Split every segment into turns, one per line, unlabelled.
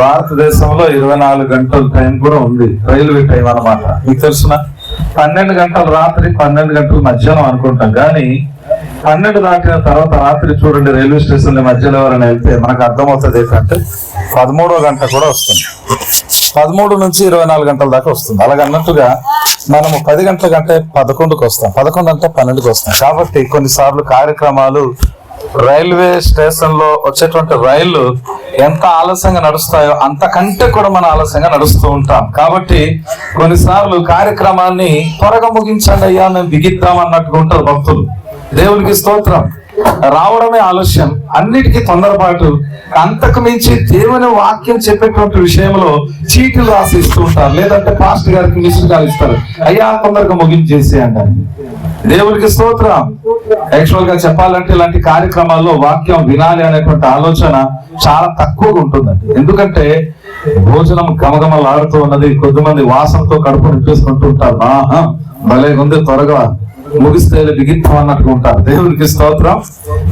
భారతదేశంలో ఇరవై నాలుగు గంటల టైం కూడా ఉంది. రైల్వే టైం అనమాట మీకు తెలిసిన? పన్నెండు గంటల రాత్రి పన్నెండు గంటల మధ్యాహ్నం అనుకుంటాం. కానీ పన్నెండు దాటిన తర్వాత రాత్రి చూడండి రైల్వే స్టేషన్ మధ్యలో ఎవరైనా వెళ్తే మనకు అర్థమవుతుంది ఏంటంటే పదమూడో గంట కూడా వస్తుంది. పదమూడు నుంచి ఇరవై నాలుగు గంటల దాకా వస్తుంది. అలాగ అన్నట్టుగా మనము పది గంటల కంటే పదకొండుకి వస్తాం. పదకొండు అంటే పన్నెండుకి వస్తాం. కాబట్టి కొన్నిసార్లు కార్యక్రమాలు రైల్వే స్టేషన్లో వచ్చేటువంటి రైళ్ళు ఎంత ఆలస్యంగా నడుస్తాయో అంతకంటే కూడా మనం ఆలస్యంగా నడుస్తూ ఉంటాం. కాబట్టి కొన్నిసార్లు కార్యక్రమాన్ని త్వరగా ముగించండి అయ్యా మేము బిగిద్దాం అన్నట్టుగా ఉంటారు భక్తులు. దేవునికి స్తోత్రం. రావడమే ఆలస్యం. అన్నిటికీ తొందరపాటు అంతకు మించి దేవుని వాక్యం చెప్పేటువంటి విషయంలో చీటీలు రాసి ఇస్తూ ఉంటారు. లేదంటే పాస్ట్ గారికి మిషన్ గారు ఇస్తారు. అయ్యా తొందరగా ముగించేసేయండి అని. దేవునికి స్తోత్రం. యాక్చువల్గా చెప్పాలంటే ఇలాంటి కార్యక్రమాల్లో వాక్యం వినాలి అనేటువంటి ఆలోచన చాలా తక్కువగా ఉంటుందండి. ఎందుకంటే భోజనం గమగమలాడుతూ ఉన్నది కొద్దిమంది వాసనతో కడుపు నింపేసుకుంటూ ఉంటారు. ఆహా భలే ఉంది త్వరగా ముగిస్తే బిగిత్వం అన్నట్టు ఉంటారు. దేవునికి స్తోత్రం.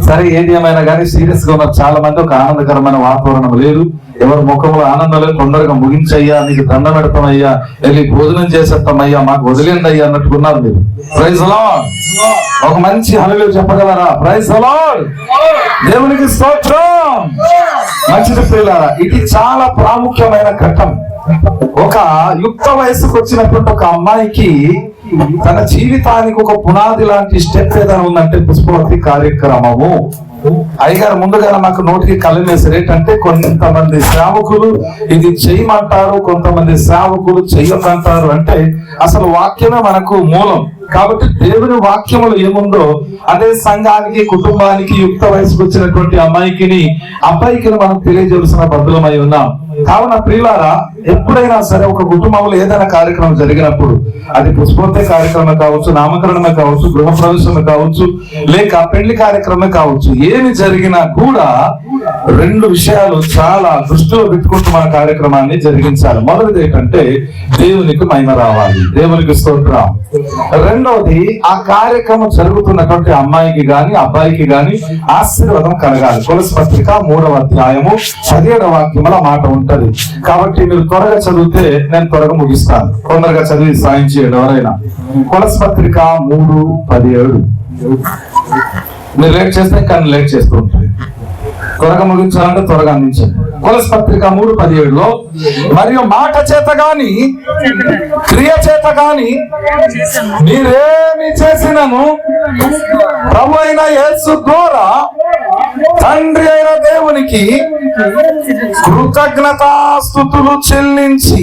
సరే ఏది ఏమైనా కానీ సీరియస్గా ఉన్నారు. చాలా మంది ఒక ఆనందకరమైన వాతావరణం లేదు. ఎవరి ముఖంలో ఆనందం తొందరగా ముగించయ్యా నీకు దండ పెడతామయ్యా వెళ్ళి భోజనం చేసేస్తామయ్యా మాకు వదిలేండి అయ్యా అన్నట్టుకున్నారు మీరు. ప్రైజ్ లార్డ్ ఒక మంచి హనులు చెప్పగలరా? ప్రైజ్ లార్డ్ దేవునికి స్తోత్రం. మంచిది పిల్లారా ఇది చాలా ప్రాముఖ్యమైన ఘట్టం. ఒక యుక్త వయసుకు వచ్చినటువంటి ఒక అమ్మాయికి తన జీవితానికి ఒక పునాది లాంటి స్టెప్ ఏదైనా ఉందంటే పుష్పవతి కార్యక్రమము. అయ్యగారు ముందుగా నాకు నోటికి కళ్ళం అంటే కొంతమంది శ్రావకులు ఇది చేయమంటారు కొంతమంది శ్రావకులు చెయ్యమంటారు అంటే అసలు వాక్యమే మనకు మూలం. కాబట్టి దేవుని వాక్యములు ఏముందో అదే సంఘానికి కుటుంబానికి యుక్త వయసుకు వచ్చినటువంటి అమ్మాయికి అబ్బాయికిని మనం తెలియజేసిన బద్దులమై ఉన్నాం. కావున ప్రియులారా ఎప్పుడైనా సరే ఒక కుటుంబంలో ఏదైనా కార్యక్రమం జరిగినప్పుడు అది పుష్పోత్తే కార్యక్రమం కావచ్చు నామకరణమే కావచ్చు గృహప్రవేశమే కావచ్చు లేక పెళ్ళి కార్యక్రమమే కావచ్చు ఏమి జరిగినా కూడా రెండు విషయాలు చాలా దృష్టిలో పెట్టుకుంటూ మన కార్యక్రమాన్ని జరిగించాలి. మొదటిది ఏంటంటే దేవునికి మైన రావాలి. దేవునికి స్తోత్రం. రెండవది ఆ కార్యక్రమం జరుగుతున్నటువంటి అమ్మాయికి గాని అబ్బాయికి గాని ఆశీర్వాదం కలగాలి. తులసి పత్రిక మూడవ అధ్యాయము పదిహేడవ వాక్యముల మాట ఉంటది. కాబట్టి మీరు త్వరగా చదివితే నేను త్వరగా ముగిస్తాను. తొందరగా చదివి సాయం చేయండి ఎవరైనా. తులసి పత్రిక మూడు పదిహేడు. మీరు లేట్ చేస్తే కానీ లేట్ చేస్తూ ఉంటారు. త్వరగా ముగించాలంటే త్వరగా అందించండి. కొలస్ పత్రిక మూడు పదిహేడులో మరియు మాట చేత గాని క్రియ చేత గాని మీరేమి చేసినను? ప్రభు అయిన యేసు ద్వారా తండ్రి అయిన దేవునికి కృతజ్ఞతాస్థుతులు చెల్లించి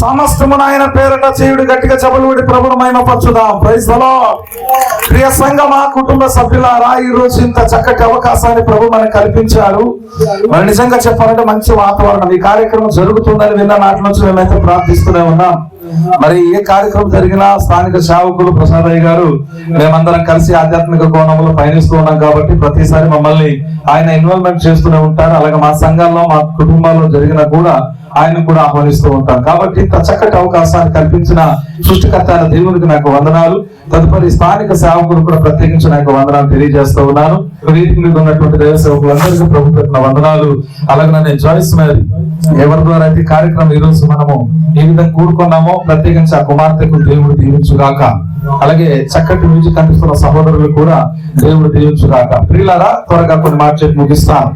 సమస్తమున ఆయన పేరట చేయుడు గట్టిగా చెబలుడి ప్రభును మహిమపరచుదాం. Praise the Lord. ప్రియ సంఘమా కుటుంబ సభ్యులారా ఈ రోజు ఇంత చక్కటి అవకాశాన్ని ప్రభు మనకు కల్పించారు మరి నిజంగా చెప్పాలంటే మంచి వాతావరణం. ఈ కార్యక్రమం జరుగుతుందని విన్న నాటి నుంచి మేమైతే ప్రార్థిస్తూనే ఉన్నాం. మరి ఏ కార్యక్రమం జరిగినా స్థానిక సేవకులు ప్రసాదయ్య గారు మేమందరం కలిసి ఆధ్యాత్మిక కోణంలో పయనిస్తూ ఉన్నాం కాబట్టి ప్రతిసారి మమ్మల్ని ఆయన ఇన్వాల్వ్మెంట్ చేస్తూనే ఉంటారు. అలాగే మా సంఘాల్లో మా కుటుంబాల్లో జరిగినా కూడా ఆయన కూడా ఆహ్వానిస్తూ ఉంటాం. కాబట్టి ఇంత చక్కటి అవకాశాన్ని కల్పించిన సృష్టికర్త అయిన దేవునికి నాకు వందనాలు. తదుపరి స్థానిక సేవకులు కూడా ప్రత్యేకించి నాకు వందనాలు తెలియజేస్తూ ఉన్నాను. వేదిక మీద ఉన్నటువంటి దేవ సేవకులందరికీ ప్రభుత్వ వందనాలు. అలాగే నేను జాయిస్ మేరీ ఎవరి ద్వారా అయితే కార్యక్రమం ఈ రోజు మనము ఏ విధంగా కూడుకున్నామో ప్రత్యేకించి ఆ కుమార్తెకు దేవుడు దీవించుగాక. అలాగే చక్కటి మ్యూజిక్ అందిస్తున్న సహోదరులు కూడా దేవుడు దీవించుగాక. ప్రియులారా త్వరగా కొన్ని మాట చెప్పి ముగిస్తాను.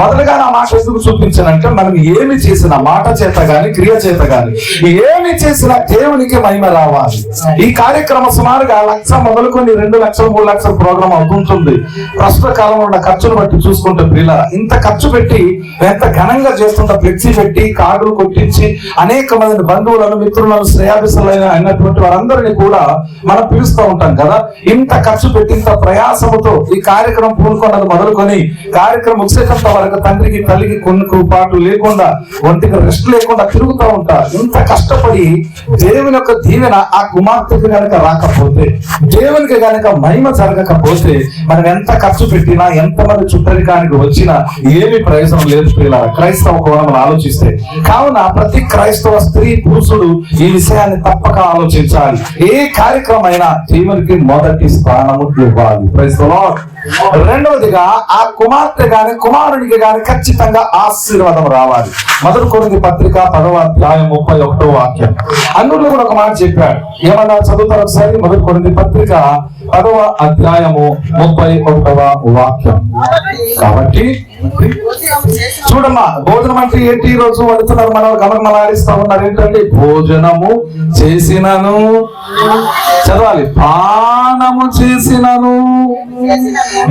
మొదలుగా నా మాట ఎందుకు చూపించానంటే మనం ఏమి చేసిన మాట చేత గాని క్రియ చేత గాని ఏమి చేసినా దేవునికి మహిమ రావాలి. ఈ కార్యక్రమం సుమారుగా లక్ష మొదలుకొని రెండు లక్షలు మూడు లక్షల ప్రోగ్రామ్ అవుతుంటుంది. ప్రస్తుత కాలంలో ఉన్న ఖర్చును బట్టి చూసుకుంటే పిల్లల ఇంత ఖర్చు పెట్టి ఎంత ఘనంగా చేస్తుంటే ఫ్లెక్సీ పెట్టి కార్డులు కొట్టించి అనేక మంది బంధువులను మిత్రులను శ్రేయాభిసులైన అయినటువంటి వారందరినీ కూడా మనం పిలుస్తూ ఉంటాం కదా. ఇంత ఖర్చు పెట్టి ఇంత ప్రయాసముతో ఈ కార్యక్రమం పూనుకున్నది మొదలుకొని కార్యక్రమం ముగిసేటంత వరకు తండ్రికి తల్లికి కొనుక్కు పాటు లేకుండా ఒంటికి రెస్ట్ లేకుండా తిరుగుతూ ఉంటారు ఇంత కష్టపడి దేవుని యొక్క దీవెన ఆ కుమార్తెకు గనక రాకపోతే దేవునికి గనక మహిమ జరగకపోతే మనం ఎంత ఖర్చు పెట్టినా ఎంత మంది చుట్టరికానికి వచ్చినా ఏమి ప్రయోజనం లేదు పిల్లల క్రైస్తవ కోణం ఆలోచిస్తే. కావున ప్రతి క్రైస్తవ స్త్రీ పురుషుడు ఈ విషయాన్ని తప్పక ఆలోచించాలి. ఏ కార్యక్రమం అయినా దేవునికి మొదటి స్థానము ఇవ్వాలి. క్రైస్తవ. రెండవదిగా ఆ కుమార్తె గాని కుమారుడికి గాని ఖచ్చితంగా ఆశీర్వాదం రావాలి. మొదటి కొరింది పత్రిక పదవ అధ్యాయం ముప్పై ఒకటో వాక్యం. అందులో కూడా ఒక మాట చెప్పాడు. ఏమన్నా చదువుతారు ఒకసారి? మొదటి కొరింది పత్రిక పదవ అధ్యాయము ముప్పై ఒకటవ వాక్యం. కాబట్టి చూడమ్మా భోజనం అంటే ఏంటి? ఈ రోజు వండుతున్నారు మన గమనం ఆడిస్తా ఉన్నారు. ఏంటంటే భోజనము చేసినను చదవాలి. పానము చేసినను.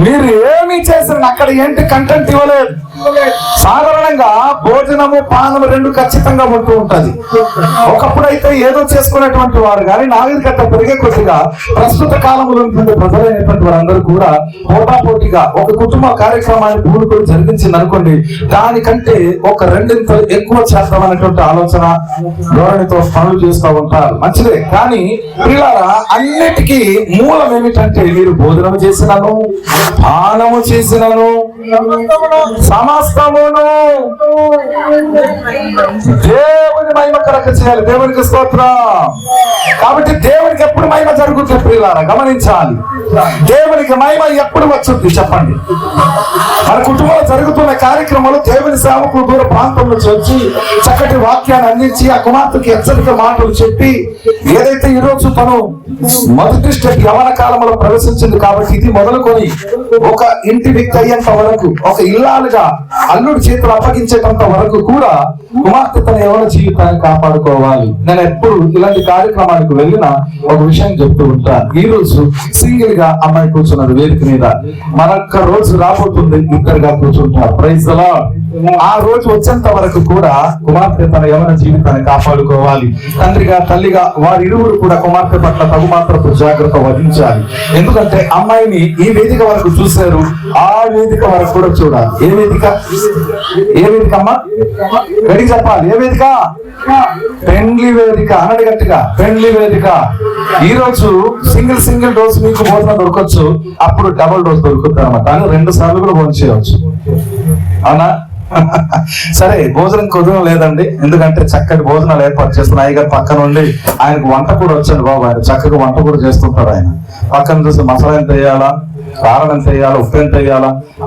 మీరు ఏమి చేసిన అక్కడ ఏంటి కంటెంట్ ఇవ్వలేదు. సాధారణంగా భోజనము పానము రెండు ఖచ్చితంగా ఉంటూ ఉంటది. ఒకప్పుడు అయితే ఏదో చేసుకునేటువంటి వారు కానీ నాగరికత పెరిగే కొద్దిగా ప్రస్తుత కాలంలో ప్రజలైనటువంటి వారందరూ కూడా పోటాపోటీగా ఒక కుటుంబ కార్యక్రమాన్ని పూనుకొని జరిగించింది అనుకోండి దానికంటే ఒక రెండింత ఎక్కువ చేస్తాం అనేటువంటి ఆలోచన ధోరణితో పనులు చేస్తూ ఉంటారు. మంచిదే. కానీ పిల్లల అన్నిటికీ మూలం ఏమిటంటే మీరు భోజనం చేసిన చేసినను పానము చేసినను. సమస్తమును దేవుని మహిమ కరక చేయాలి. దేవునికి స్తోత్రం. కాబట్టి దేవునికి ఎప్పుడు మహిమ జరుగుతుంది ప్రియులారా గమనించాలి. దేవునికి మహిమ ఎప్పుడు వచ్చింది చెప్పండి. మన కుటుంబంలో జరుగుతున్న కార్యక్రమాలు దేవుని సేవకులు దూర ప్రాంతంలో వచ్చి చక్కటి వాక్యాన్ని అందించి ఆ కుమార్తెకి హెచ్చరిక మాటలు చెప్పి ఏదైతే ఈరోజు తను మొదటి స్టెప్ యవన కాలంలో ప్రవేశించింది కాబట్టి ఇది మొదలుకొని ఒక ఇంటి వ్యక్తి అయ్యేంత వరకు ఒక ఇల్లాలుగా అల్లుడి చేతులు అప్పగించేటంత వరకు కూడా కుమార్తె తన యవన జీవితాన్ని కాపాడుకోవాలి? నేను ఎప్పుడు ఇలాంటి కార్యక్రమానికి వెళ్ళిన ఒక విషయం చెప్తూ ఉంటాను. ఈ రోజు సింగిల్గా అమ్మాయి కూర్చున్నది వేదిక మీద. మరొక్క రోజు రాబోతుంది ఇద్దరుగా కూర్చుంటారు. ప్రైజ్ ఆ రోజు వచ్చేంత వరకు కూడా కుమార్తె తన యవన జీవితాన్ని కాపాడుకోవాలి. తండ్రిగా తల్లిగా వారి ఇరువురు కూడా కుమార్తె పట్ల తగు మాత్రపు జాగ్రత్త వహించాలి. ఎందుకంటే అమ్మాయిని ఈ వేదిక వరకు చూశారు ఆ వేదిక వరకు కూడా చూడాలి. ఏ వేదిక? ఏ వేదిక అమ్మా గడి చెప్పాలి. ఏ వేదిక? పెండ్లి వేదిక అనడి గట్టిగా పెండ్లి వేదిక. ఈ రోజు సింగిల్ సింగిల్ డోస్ మీకు భోజనం దొరకచ్చు. అప్పుడు డబుల్ డోస్ దొరుకుతుంది అనమాట రెండు సార్లు కూడా భోజనం చేయవచ్చు. అవునా? సరే భోజనం కుదరం లేదండి. ఎందుకంటే చక్కటి భోజనాలు ఏర్పాటు చేస్తున్న అయ్యగారు పక్కన ఉండి ఆయనకు వంట కూడా వచ్చాడు బాబు ఆయన. చక్కగా వంట కూడా చేస్తుంటారు ఆయన. పక్కన చూసి మసాలా ఎంత వేయాలా కారణం ఎంత వేయాలా ఉప్పు ఎంత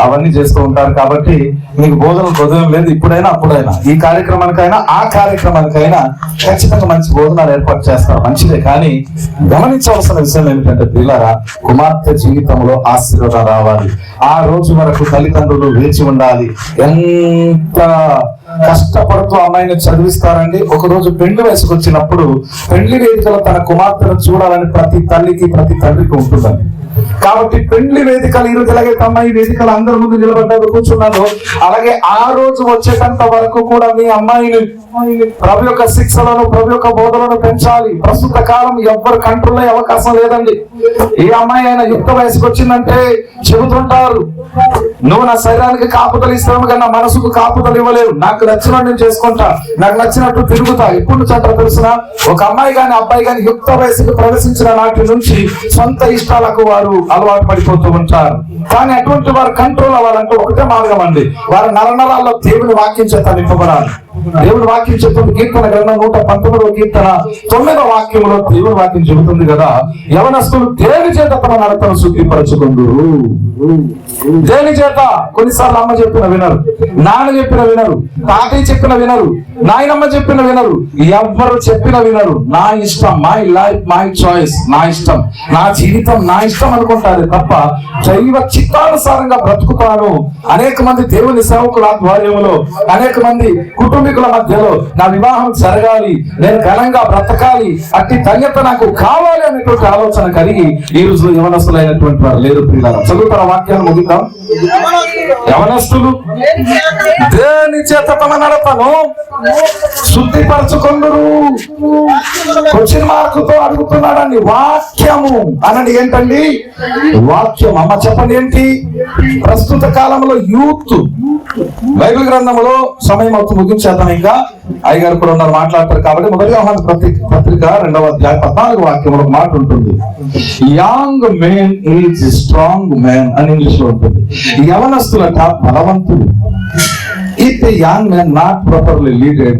అవన్నీ చేస్తూ ఉంటారు కాబట్టి మీకు భోజనం హృదయం లేదు. ఇప్పుడైనా అప్పుడైనా. ఈ కార్యక్రమానికైనా ఆ కార్యక్రమానికైనా ఖచ్చితంగా మంచి భోజనాలు ఏర్పాటు చేస్తారు. మంచిదే. కానీ గమనించవలసిన విషయం ఏమిటంటే పిల్లరా కుమార్తె జీవితంలో ఆశీర్వాదం రావాలి. ఆ రోజు వరకు తల్లిదండ్రులు వేచి ఉండాలి. ఎంత కష్టపడుతూ అమ్మాయిని చదివిస్తారండి. ఒక రోజు పెండ్లి వయసుకు వచ్చినప్పుడు పెండ్లి వేదికలో తన కుమార్తెను చూడాలని ప్రతి తల్లికి ప్రతి తండ్రికి ఉంటుందండి. కాబట్టి పెండ్లి వేదికలు ఈరోజు ఎలాగైతే అమ్మాయి వేదికలు అందరి ముందు నిలబడ్డారు కూర్చున్నారు. అలాగే ఆ రోజు వచ్చేటంత వరకు కూడా మీ అమ్మాయిని ప్రభు యొక్క శిక్షలను ప్రభు యొక్క బోధలను పెంచాలి. ప్రస్తుత కాలం ఎవ్వరు కంట్రోల్ అయ్యే అవకాశం లేదండి. ఏ అమ్మాయి అయినా యుక్త వయసుకు వచ్చిందంటే చెబుతుంటారు నువ్వు నా శరీరానికి కాపుదలు ఇస్తావు కానీ నా మనసుకు కాపుదలు ఇవ్వలేవు. నాకు నచ్చినట్టు నేను చేసుకుంటా. నాకు నచ్చినట్టు తిరుగుతా. ఎప్పుడు చట్ట తెలిసిన? ఒక అమ్మాయి కానీ అబ్బాయి కానీ యుక్త వయసుకు ప్రవేశించిన నాటి నుంచి సొంత ఇష్టాలకు వారు అలవాటు పడిపోతూ ఉంటారు. కానీ అటువంటి వారు కంట్రోల్ అవ్వాలంటే ఒకటే మార్గం అండి. వారి నరనరాల్లో దేవుని వాక్యం చేత నింపబడాలి. దేవుడు వాక్యం చెప్తుంది కీర్తన గ్రంథం నూట పంతొమ్మిదవ కీర్తన. తొమ్మిదవ వాక్యంలో దేవుడు వాక్యం చెబుతుంది కదా యవనస్తులు దేని చేత తమ నడతను శుద్ధిపరచుకుందురు దేని చేత? కొన్నిసార్లు అమ్మ చెప్పిన వినరు నాన్న చెప్పిన వినరు తాతయ్య చెప్పిన వినరు నాయనమ్మ చెప్పిన వినరు ఎవ్వరు చెప్పిన వినరు. నా ఇష్టం మై లైఫ్ మై చాయిస్ నా ఇష్టం. నా జీవితం నా ఇష్టం అనుకుంటారు తప్ప దైవ చిత్తానుసారంగా బ్రతుకుతాను. అనేక మంది దేవుని సేవకుల ఆధ్వర్యంలో అనేక మంది కుటుంబీకుల మధ్యలో నా వివాహం జరగాలి నేను ఘనంగా బ్రతకాలి అట్టి ధన్యత నాకు కావాలి అనేటువంటి ఆలోచన కలిగి ఈ రోజు యవనస్తులైనటువంటి వారు లేరు పిల్లలు చదువుతార వాక్యాన్ని ముగిద్దాం? యవనస్తులు దేని చేత తమ నడతను శుద్ధిపరచుకుందరు. క్వశ్చన్ మార్కుతో అడుగుతున్నాడండి వాక్యము అనండి ఏంటండి? వాక్యం. అమ్మ చెప్పండి ఏంటి? ప్రస్తుత కాలంలో యూత్ బైబిల్ గ్రంథంలో సమయం అవుతూ ముగించేద్దాం ఇంకా అయ్యగారు కూడా ఉన్నారు మాట్లాడతారు కాబట్టి మొదటి యోహాను పత్రిక పత్రిక రెండవ అధ్యాయ పద్నాలుగు వాక్యం ఒక మాట ఉంటుంది. Young men is strong man అని ఇంగ్లీష్లో ఉంటుంది. యవనస్తులట బలవంతుడు. ఈ a young man not properly leaded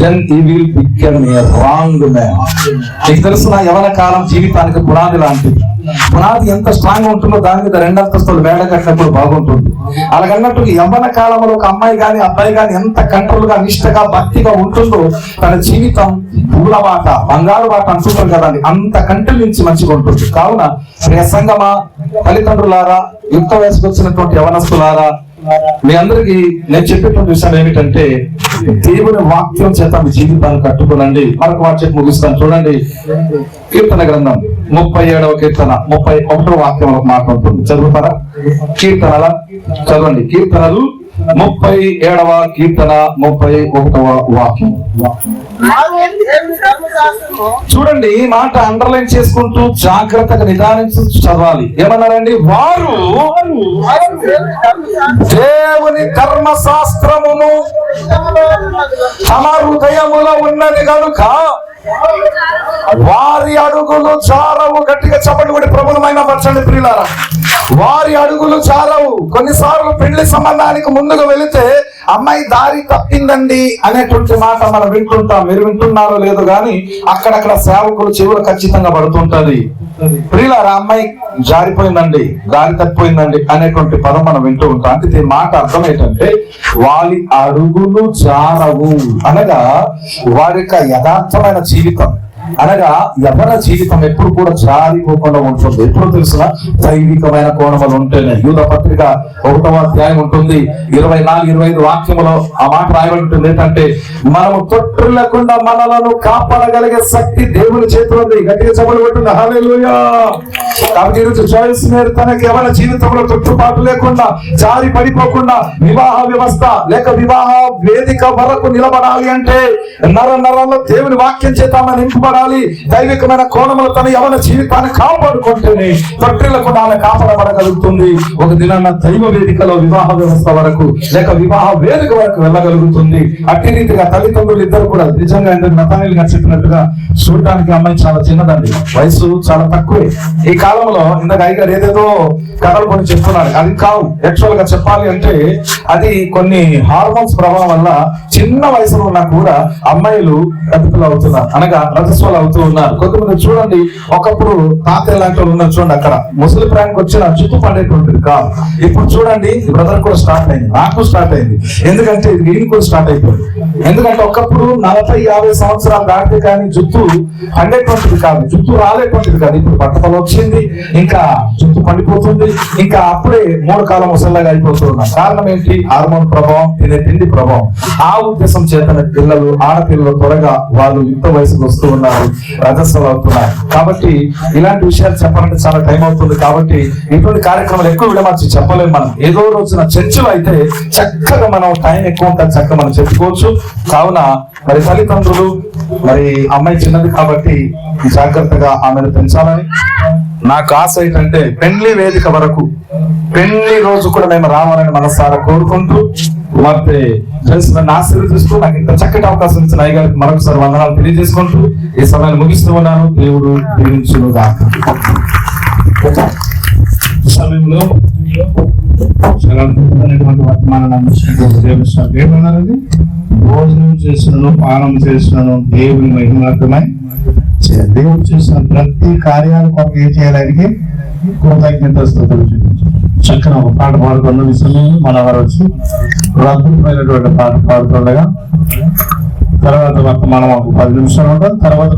then he will become a wrong man మీకు తెలుసు యవన కాలం జీవితానికి పునాది లాంటిది. పునాది ఎంత స్ట్రాంగ్ ఉంటుందో దాని మీద రెండంతస్తులు వేడ కట్టినప్పుడు బాగుంటుంది. అలాగన్నట్టు యవ్వన కాలంలో ఒక అమ్మాయి కానీ అబ్బాయి కానీ ఎంత కంట్రోల్గా నిష్టగా భక్తిగా ఉంటుందో తన జీవితం పూల బాట బంగారు బాట అంటుంటారు అని అంత కంటి నుంచి మంచిగా ఉంటుంది కావున సంగమా తల్లిదండ్రులారా యుక్త వయసుకు వచ్చినటువంటి యవనస్తులారా మీ అందరికి నేను చెప్పేటువంటి విషయం ఏమిటంటే దేవుని వాక్యం చేత మీ జీవితాన్ని కట్టుకోనండి. మరొక వాక్యం ముగిస్తాను. చూడండి. కీర్తన గ్రంథం ముప్పై ఏడవ కీర్తన ముప్పై ఒకటో వాక్యం మాట్లాడుతుంది చదువుతారా? కీర్తనల? చదవండి. కీర్తనలు ముప్పై ఏడవ కీర్తన ముప్పై ఒకటవ వాక్యం. చూడండి ఈ మాట అండర్లైన్ చేసుకుంటూ జాగ్రత్తగా నిదానించు చదవాలి. ఏమన్నారండి? వారు
దేవుని ధర్మశాస్త్రము
దేవుని ధర్మశాస్త్రమును తమ హృదయములో ఉన్నది కనుక వారి అడుగులు చారవు గట్టిగా చప్పటి కొడి ప్రభుత్వమైన పరచండి ప్రియులారా. వారి అడుగులు చాలవు. కొన్నిసార్లు పెళ్ళి సంబంధానికి ముందుకు వెళితే అమ్మాయి దారి తప్పిందండి అనేటువంటి మాట మనం వింటుంటాం. మీరు వింటున్నారో లేదో గాని అక్కడక్కడ సేవకులు చెవులు ఖచ్చితంగా పడుతుంటది. ప్రియులారా అమ్మాయి జారిపోయిందండి దారి తప్పిపోయిందండి అనేటువంటి పదం మనం వింటూ ఉంటాం. అంటే దీని మాట అర్థం ఏంటంటే వారి అడుగులు జారవు. అనగా వారి యొక్క యథార్థమైన జీవితం. అనగా ఎవరి జీవితం ఎప్పుడు కూడా జారిపోకుండా ఉంటుంది. ఎప్పుడు తెలిసిన? దైవికమైన కోణములు ఉంటేనే. యూద పత్రిక ఒకటవ అధ్యాయం ఉంటుంది. ఇరవై నాలుగు ఇరవై ఐదు వాక్యములో ఆ మాట రాయబడి ఉంటుంది. ఏంటంటే మనము తొట్టులకుండా మనలను కాపాడగలిగే శక్తి దేవుని చేతిలో ఉంది. గట్టిగా చెప్పలు పెట్టింది హల్లెలూయా! కాబట్టి ఈరోజు చాయిస్ మీరు తనకి ఎవరి జీవితంలో తొట్టుపాటు లేకుండా జారి పడిపోకుండా వివాహ వ్యవస్థ లేక వివాహ వేదిక వరకు నిలబడాలి అంటే నర నరంలో దేవుని వాక్యం చేత నింపబడాలి. నింపబడాలి దైవికమైన కోణములు తన యవన జీవితాన్ని కాపాడుకుంటేనే తొట్టిలకు ఆమె కాపాడబడగలుగుతుంది. ఒక దినాన్న దైవ వేదికలో వివాహ వ్యవస్థ వరకు లేక వివాహ వేదిక వరకు వెళ్ళగలుగుతుంది. అట్టి రీతిగా తల్లిదండ్రులు ఇద్దరు కూడా నిజంగా ఇందుకు నతానిల్ గారు చెప్పినట్టుగా చూడటానికి అమ్మాయి చాలా చిన్నదండి. వయసు చాలా తక్కువే. ఈ కాలంలో ఇందాక అయ్యగారు ఏదేదో కథలు కొన్ని చెప్తున్నారు. అది కావు. యాక్చువల్గా చెప్పాలి అంటే అది కొన్ని హార్మోన్స్ ప్రభావం వల్ల చిన్న వయసులో ఉన్నా కూడా అమ్మాయిలు రతితులు అవుతున్నారు. అనగా వాళ్ళు అవుతూ ఉన్నారు. కొంతమంది చూడండి ఒకప్పుడు తాతయ్య లాంటి వాళ్ళు ఉన్నారు చూడండి అక్కడ. ముసలి ప్రాంక్ వచ్చిన జుట్టు పడేటువంటిది కాదు. ఇప్పుడు చూడండి బ్రదర్ కూడా స్టార్ట్ అయింది. నాకు స్టార్ట్ అయింది. ఎందుకంటే ఇది వీడికి కూడా స్టార్ట్ అయిపోయింది. ఎందుకంటే ఒకప్పుడు నలభై యాభై సంవత్సరాలు దాటితే కానీ జుట్టు పండేటువంటిది కాదు. జుట్టు రాలేటువంటిది కాదు. ఇప్పుడు బట్టతలు వచ్చింది ఇంకా జుట్టు పండిపోతుంది ఇంకా అప్పుడే మూడు కాలం ముసల్లాగా అయిపోతున్నాం కారణం ఏంటి? హార్మోన్ ప్రభావం తినే తిండి ప్రభావం. ఆ ఉద్దేశం చేతన పిల్లలు ఆడపిల్లలు త్వరగా వాళ్ళు యుక్త వయసుకు వస్తూ ఉన్నారు. రజస్సులు అవుతున్నారు కాబట్టి ఇలాంటి విషయాలు చెప్పాలంటే చాలా టైం అవుతుంది. కాబట్టి ఇటువంటి కార్యక్రమాలు ఎక్కువ విడమర్చి చెప్పలేము మనం. ఏదో రోజున చర్చలు అయితే చక్కగా మనం టైం ఎక్కువ ఉంటుంది చక్కగా మనం చెప్పుకోవచ్చు. కావున మరి తల్లిదండ్రులు మరి అమ్మాయి చిన్నది కాబట్టి జాగ్రత్తగా ఆమెను పెంచాలని. నాకు ఆశ ఏంటంటే పెండ్లి వేదిక వరకు పెళ్ళి రోజు కూడా మేము రావాలని మనసారా కోరుకుంటూ కుమార్తె జయసుమని ఆశీర్వదిస్తూ నాకు ఇంత చక్కటి అవకాశం ఇచ్చిన అయ్య గారికి మరొకసారి వందనాలు తెలియజేసుకుంటూ ఈ సమయాన్ని ముగిస్తూ ఉన్నాను. దేవుడు
దీవించుగా సమయంలో చాలా వర్తమానాన్ని అందించినటువంటి దేవుని ఏమన్నారండి భోజనం చేసినను పానం చేసినను దేవుని మహిమార్థమై దేవుడు చేసిన ప్రతి కార్యాలు కొరకు ఏం చేయడానికి కృతజ్ఞత స్థుతులు చక్కని ఒక పాట పాడుకున్న ఈ సమయంలో. మన వారు వచ్చి అద్భుతమైనటువంటి పాట పాడుతుండగా తర్వాత వర్తమానం ఒక పది నిమిషాలు ఉంటుంది. తర్వాత